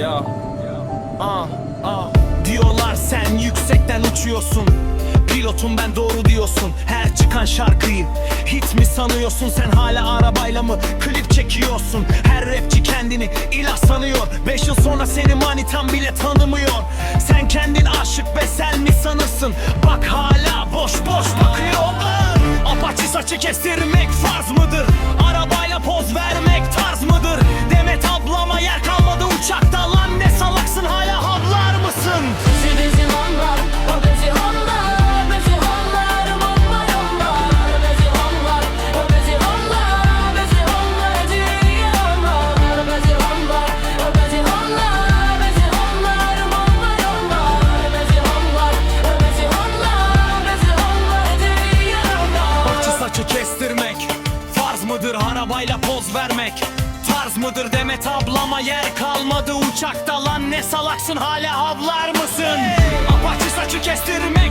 Ya. Ah, ah. Diyorlar sen yüksekten uçuyorsun. Pilotum ben doğru diyorsun. Her çıkan şarkıyı Hit mi sanıyorsun? Sen hala arabayla mı Klip çekiyorsun? Her rapçi kendini ilah sanıyor. Beş yıl sonra seni manitan bile tanımıyor. Sen kendin aşık ve sen mi sanırsın? Bak hala boş boş bakıyor Apaçi saçı kestirmek farz mıdır? Arabayla poz vermek mıdır arabayla poz vermek? Tarz mıdır Demet ablama yer kalmadı. Uçakta lan ne salaksın hala havlar mısın? Apaçı saçı kestirmek